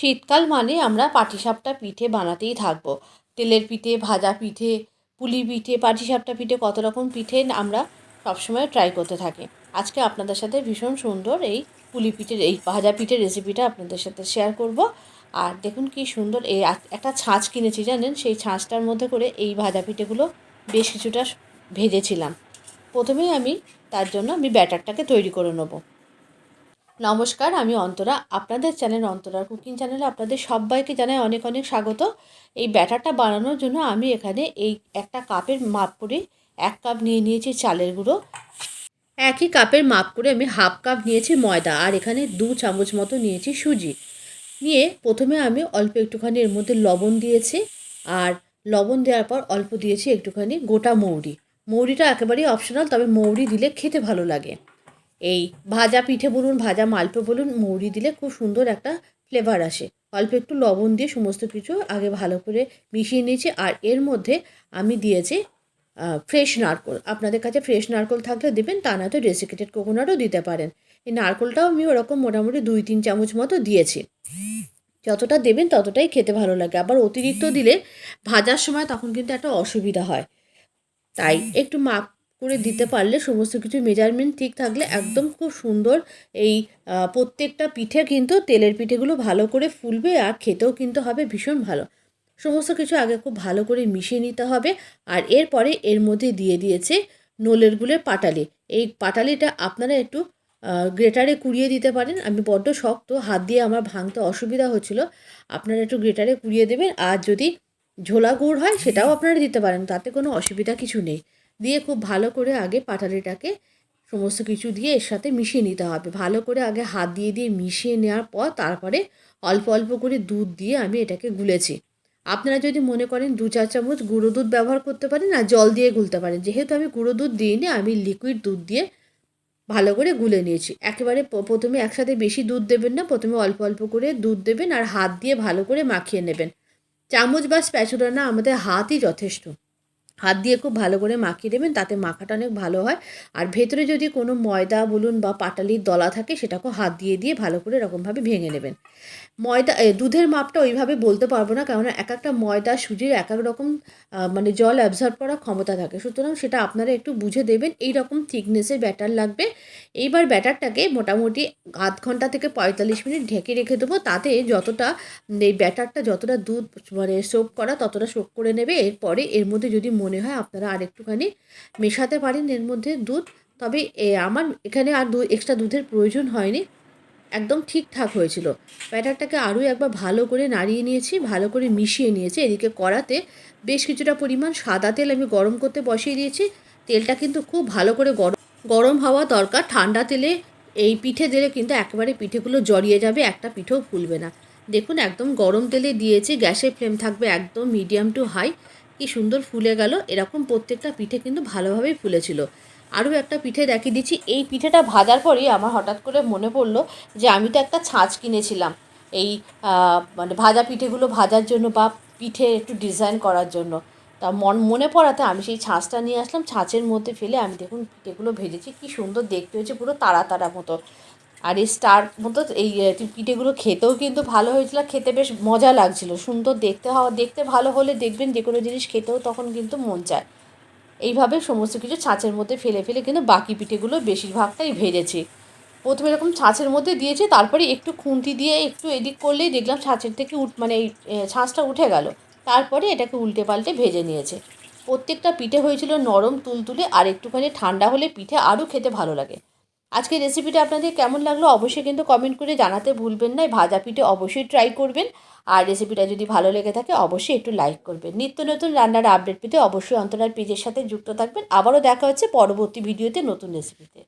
শীতকাল মানে আমরা পাটিসাপটা পিঠে বানাতেই থাকব। তেলের পিঠে, ভাজা পিঠে, পুলি পিঠে, পাটিসাপটা পিঠে কত রকম পিঠে আমরা সবসময় ট্রাই করতে থাকি। আজকে আপনাদের সাথে ভীষণ সুন্দর এই পুলি পিঠের, এই ভাজা পিঠের রেসিপিটা আপনাদের সাথে শেয়ার করব। আর দেখুন কি সুন্দর এই এক- একটা ছাঁচ কিনেছি জানেন? সেই ছাঁচটার মধ্যে করে এই ভাজা পিঠেগুলো বেশ কিছুটা ভেজেছিলাম। প্রথমেই আমি তার জন্য আমি ব্যাটারটাকে তৈরি করে নেব। নমস্কার, আমি অন্তরা। আপনাদের চ্যানেল অন্তরার কুকিং চ্যানেলে আপনাদের সবাইকে জানাই অনেক অনেক স্বাগত। এই ব্যাটারটা বানানোর জন্য আমি এখানে এই একটা কাপের মাপ করে এক কাপ নিয়ে নিয়েছি চালের গুঁড়ো। একই কাপের মাপ করে আমি হাফ কাপ নিয়েছি ময়দা আর এখানে দু চামচ মতো নিয়েছি সুজি। নিয়ে প্রথমে আমি অল্প একটুখানি এর মধ্যে লবণ দিয়েছি আর লবণ দেওয়ার পর অল্প দিয়েছি একটুখানি গোটা মৌরি। মৌরিটা একেবারেই অপশনাল তবে মৌরি দিলে খেতে ভালো লাগে। এই ভাজা পিঠে বলুন, ভাজা মালপো বলুন, মৌরি দিলে খুব সুন্দর একটা ফ্লেভার আসে। অল্প একটু লবণ দিয়ে সমস্ত কিছু আগে ভালো করে মিশিয়ে নিয়েছি আর এর মধ্যে আমি দিয়েছি ফ্রেশ নারকোল। আপনাদের কাছে ফ্রেশ নারকোল থাকলে দেবেন, তা না তো ডেসিকেটেড কোকোনাটও দিতে পারেন। এই নারকোলটাও আমি ওরকম মোটামুটি দুই তিন চামচ মতো দিয়েছি। যতটা দেবেন ততটাই খেতে ভালো লাগে। আবার অতিরিক্ত দিলে ভাজার সময় তখন কিন্তু একটা অসুবিধা হয়। তাই একটু মাপ করে দিতে পারলে সমস্ত কিছু মেজারমেন্ট ঠিক থাকলে একদম খুব সুন্দর এই প্রত্যেকটা পিঠে কিন্তু তেলের পিঠেগুলো ভালো করে ফুলবে আর খেতেও কিন্তু হবে ভীষণ ভালো। সমস্ত কিছু আগে খুব ভালো করে মিশিয়ে নিতে হবে আর এরপরে এর মধ্যে দিয়ে দিয়েছে নোলের গুলের পাটালি। এই পাটালিটা আপনারা একটু গ্রেটারে কুড়িয়ে দিতে পারেন। আমি বড্ড শক্ত, হাত দিয়ে আমার ভাঙতে অসুবিধা হচ্ছিল। আপনারা একটু গ্রেটারে কুড়িয়ে দেবেন আর যদি ঝোলা গুড় হয় সেটাও আপনারা দিতে পারেন, তাতে কোনো অসুবিধা কিছু নেই। দিয়ে খুব ভালো করে আগে পাটালিটাকে সমস্ত কিছু দিয়ে এর সাথে মিশিয়ে নিতে হবে। ভালো করে আগে হাত দিয়ে দিয়ে মিশিয়ে নেওয়ার পর তারপরে অল্প অল্প করে দুধ দিয়ে আমি এটাকে গুলেছি। আপনারা যদি মনে করেন দু চার চামচ গুঁড়ো দুধ ব্যবহার করতে পারেন আর জল দিয়ে গুলতে পারেন। যেহেতু আমি গুঁড়ো দুধ দিইনি, আমি লিকুইড দুধ দিয়ে ভালো করে গুলে নিয়েছি। একেবারে প্রথমে একসাথে বেশি দুধ দেবেন না, প্রথমে অল্প অল্প করে দুধ দেবেন আর হাত দিয়ে ভালো করে মাখিয়ে নেবেন। চামচ বা স্প্যাচুলা না, আমাদের হাতই যথেষ্ট। হাত দিয়ে খুব ভালো করে মাখিয়ে দেবেন তাতে মাখাটা অনেক ভালো হয়। আর ভেতরে যদি কোনো ময়দা, বলুন বা পাটালির দলা থাকে, সেটাকেও হাত দিয়ে দিয়ে ভালো করে এরকমভাবে ভেঙে নেবেন। ময়দা দুধের মাপটা ওইভাবে বলতে পারব না, কেননা এক একটা ময়দা সুজির এক এক রকম মানে জল অ্যাবজর্ব করার ক্ষমতা থাকে। সুতরাং সেটা আপনারা একটু বুঝে দেবেন এই রকম থিকনেসের ব্যাটার লাগবে। এইবার ব্যাটারটাকে মোটামুটি আধ ঘণ্টা থেকে পঁয়তাল্লিশ মিনিট ঢেকে রেখে দেবো, তাতে যতটা, এই ব্যাটারটা যতটা দুধ মানে সোপ করা, ততটা সোপ করে নেবে। এরপরে এর মধ্যে যদি মনে হয় আপনারা আর একটুখানি মেশাতে পারেন এর মধ্যে দুধ। তবে আমার এখানে আর দু এক্সট্রা দুধের প্রয়োজন হয়নি। একদম ঠিকঠাক হয়েছিল। ব্যাটারটাকে আরও একবার ভালো করে নাড়িয়ে নিয়েছি, ভালো করে মিশিয়ে নিয়েছি। এদিকে কড়াতে বেশ কিছুটা পরিমাণ সাদা তেল আমি গরম করতে বসিয়ে দিয়েছি। তেলটা কিন্তু খুব ভালো করে গরম গরম হওয়া দরকার। ঠান্ডা তেলে এই পিঠে দিলে কিন্তু একেবারে পিঠেগুলো জড়িয়ে যাবে, একটা পিঠেও ফুলবে না। দেখুন, একদম গরম তেলে দিয়েছি, গ্যাসের ফ্লেম থাকবে একদম মিডিয়াম টু হাই। কি সুন্দর ফুলে গেল। এরকম প্রত্যেকটা পিঠে কিন্তু ভালোভাবেই ফুলেছিল। আরও একটা পিঠে দেখিয়ে দিচ্ছি। এই পিঠেটা ভাজার পরেই আমার হঠাৎ করে মনে পড়ল যে আমি তো একটা ছাঁচ কিনেছিলাম। এই মানে ভাজা পিঠেগুলো ভাজার জন্য বা পিঠে একটু ডিজাইন করার জন্য। তা মন, মনে পড়াতে আমি সেই ছাঁচটা নিয়ে আসলাম। ছাঁচের মধ্যে ফেলে আমি দেখুন পিঠেগুলো ভেজেছি। কি সুন্দর দেখতে হয়েছে, পুরো তারা তারা মতো। আর এই স্টার মতো এই পিঠেগুলো খেতেও কিন্তু ভালো হয়েছিল, খেতে বেশ মজা লাগছিল। সুন্দর দেখতে হওয়া দেখতে ভালো হলে দেখবেন যে কোনো জিনিস খেতেও তখন কিন্তু মন চায়। এইভাবে সমস্ত কিছু ছাঁচের মধ্যে ফেলে ফেলে কিন্তু বাকি পিঠেগুলো বেশিরভাগটাই ভেজেছি। প্রথমে এরকম ছাঁচের মধ্যে দিয়েছি, তারপরে একটু খুন্তি দিয়ে একটু এদিক করলেই দেখলাম ছাঁচের থেকে উঠ মানে এই ছাঁচটা উঠে গেল। তারপরে এটাকে উল্টে পাল্টে ভেজে নিয়েছে। প্রত্যেকটা পিঠে হয়েছিল নরম, তুলতুলে আর একটুখানি ঠান্ডা হলে পিঠে আরও খেতে ভালো লাগে। আজকে রেসিপিটা আপনাদের কেমন লাগল অবশ্যই কিন্তু কমেন্ট করে জানাতে ভুলবেন না। ভাজা পিঠে অবশ্যই ট্রাই করবেন। আর রেসিপিটা যদি ভালো লেগে থাকে অবশ্যই একটু লাইক করবেন। নিত্য নতুন রান্নার আপডেট পেতে অবশ্যই অন্তরার পেজের সাথে যুক্ত থাকবেন। আবারও দেখা হচ্ছে পরবর্তী ভিডিওতে নতুন রেসিপিতে